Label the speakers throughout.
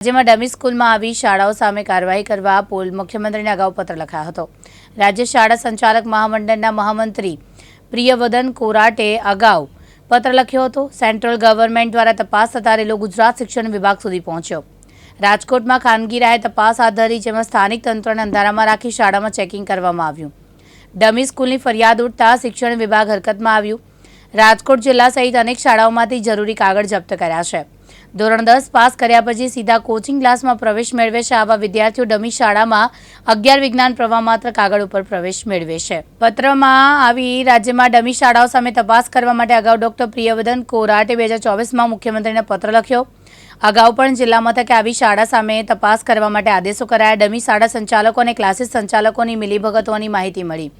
Speaker 1: રાજ્યમાં ડમી સ્કૂલમાં આવી શાળાઓ સામે કાર્યવાહી કરવા પોલ મુખ્યમંત્રીને અગાઉ પત્ર લખાયો હતો. રાજ્ય શાળા સંચાલક મહામંડળના મહામંત્રી પ્રિયવદન કોરાટે અગાઉ પત્ર લખ્યો હતો. સેન્ટ્રલ ગવર્મેન્ટ દ્વારા તપાસ થતા રેલો ગુજરાત શિક્ષણ વિભાગ સુધી પહોંચ્યો. રાજકોટમાં ખાનગી રાહે તપાસ હાથ ધરી, જેમાં સ્થાનિક તંત્રને અંધારામાં રાખી શાળામાં ચેકિંગ કરવામાં આવ્યું. ડમી સ્કૂલની ફરિયાદ ઉઠતા શિક્ષણ વિભાગ હરકતમાં આવ્યું. રાજકોટ જિલ્લા સહિત અનેક શાળાઓમાંથી જરૂરી કાગળ જપ્ત કર્યા છે. ધોરણ દસ પાસ કર્યા પછી સીધા કોચિંગ ક્લાસમાં પ્રવેશ મેળવે છે આવા વિદ્યાર્થીઓ ડમી શાળામાં અગિયાર વિજ્ઞાન પ્રવાહ માત્ર કાગળ ઉપર પ્રવેશ મેળવે છે પત્રમાં આવી રાજ્યમાં ડમી શાળાઓ સામે તપાસ કરવા માટે અગાઉ ડોક્ટર પ્રિયવર્ધન કોરાટે બે હજાર ચોવીસમાં મુખ્યમંત્રીને પત્ર લખ્યો. અગાઉ પણ જિલ્લા મથકે આવી શાળા સામે તપાસ કરવા માટે આદેશો કરાયા. ડમી શાળા સંચાલકો અને ક્લાસીસ સંચાલકોની મિલીભગતોની માહિતી મળી.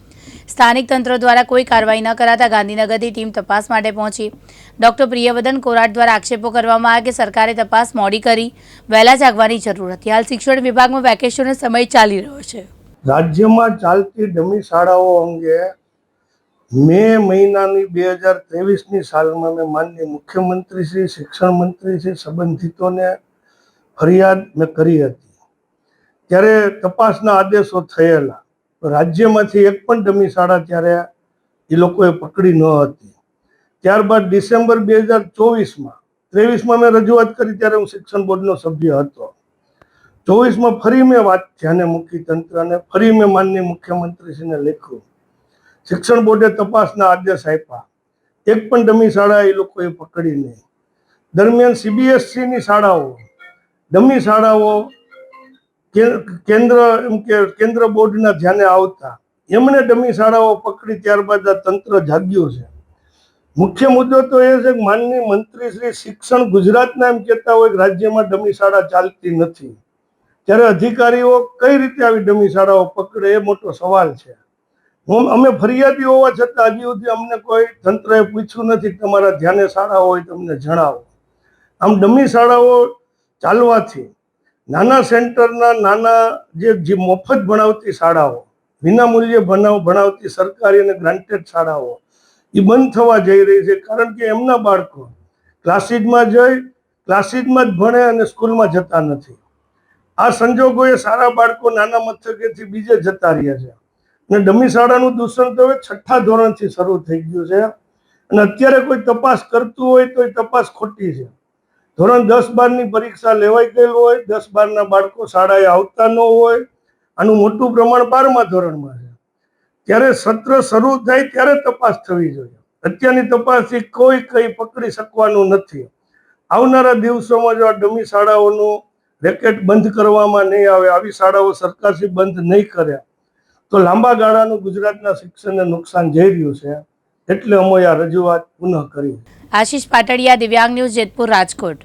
Speaker 1: સ્થાનિક તંત્ર દ્વારા કોઈ કાર્યવાહી ન કરાતા ગાંધીનગરથી ટીમ તપાસ માટે પહોંચી. ડોક્ટર પ્રિયવદન કોરાટ દ્વારા આક્ષેપો કરવામાં આવ્યા કે સરકારે તપાસ મોડી કરી. વહેલા જાગવાની જરૂર હતી. હાલ શિક્ષણ વિભાગમાં વેકેશનનો સમય ચાલી રહ્યો છે.
Speaker 2: રાજ્યમાં ચાલતી ડમી શાળાઓ અંગે મે મહિનાની બે હજાર ત્રેવીસની સાલમાં મેં માનનીય મુખ્યમંત્રી શ્રી, શિક્ષણ મંત્રી શ્રી સંબંધિતોને ફરિયાદ મેં કરી હતી. ત્યારે તપાસના આદેશો થયેલા. રાજ્યમાંથી એક પણ ડમી શાળા ત્યારે એ લોકોએ પકડી ન હતી. ત્યારબાદ ડિસેમ્બર બે હજાર ચોવીસમાં, ત્રેવીસમાં મેં રજૂઆત કરી ત્યારે હું શિક્ષણ બોર્ડનો સભ્ય હતો. ચોવીસમાં ફરી મેં વાત ધ્યાને મૂકી તંત્રને, ફરી મેં માનનીય મુખ્યમંત્રીશ્રીને લખ્યું. શિક્ષણ બોર્ડે તપાસના આદેશ આપ્યા. એક પણ ડમી શાળા એ લોકોએ પકડી નહીં. દરમિયાન સીબીએસસીની શાળાઓ, ડમી શાળાઓ કેન્દ્ર, એમ કે કેન્દ્ર બોર્ડના ધ્યાને આવતા એમણે ડમી શાળાઓ પકડી ત્યારબાદ આ તંત્ર જાગ્યું છે. મુખ્ય મુદ્દો તો એ છે કે માનનીય મંત્રી શ્રી શિક્ષણ ગુજરાતના એમ કહેતા હોય કે રાજ્યમાં ડમી શાળા ચાલતી નથી. ત્યારે અધિકારીઓ કઈ રીતે આવી ડમી શાળાઓ પકડે એ મોટો સવાલ છે. અમે ફરિયાદી હોવા છતાં હજી સુધી અમને કોઈ તંત્રએ પૂછ્યું નથી તમારા ધ્યાને શાળા હોય તમને જણાવો. આમ ડમી શાળાઓ ચાલવાથી નાના સેન્ટરના નાના જે મફત ભણાવતી શાળાઓ વિનામૂલ્યે ભણાવ, ભણાવતી સરકારી અને ગ્રાન્ટેડ શાળાઓ એ બંધ થવા જઈ રહી છે. કારણ કે એમના બાળકો ક્લાસીસમાં જઈ ક્લાસીસમાં જ ભણે અને સ્કૂલમાં જતા નથી. આ સંજોગોએ સારા બાળકો નાના મથકેથી બીજે જતા રહ્યા છે. અને ડમી શાળાનું દૂષણ તો હવે છઠ્ઠા ધોરણથી શરૂ થઈ ગયું છે. અને અત્યારે કોઈ તપાસ કરતું હોય તો એ તપાસ ખોટી છે. ધોરણ દસ બારની પરીક્ષા લેવાઈ ગયેલ હોય, દસ બારના બાળકો શાળાએ આવતા ન હોય, આનું મોટું પ્રમાણ બારમા ધોરણમાં છે. ત્યારે સત્ર શરૂ થાય ત્યારે તપાસ થવી જોઈએ. અત્યારની તપાસથી કોઈ કંઈ પકડી શકવાનું નથી. આવનારા દિવસોમાં જો આ ડમી શાળાઓનું રેકેટ બંધ કરવામાં નહીં આવે, આવી શાળાઓ સરકારથી બંધ નહીં કરે, તો લાંબા ગાળાનું ગુજરાતના શિક્ષણને નુકસાન જઈ રહ્યું છે. એટલે અમે આ રજૂઆત પુનઃ કરી
Speaker 1: આશીષ પાટડિયા, દિવ્યાંગ ન્યૂઝ જેતપુર રાજકોટ.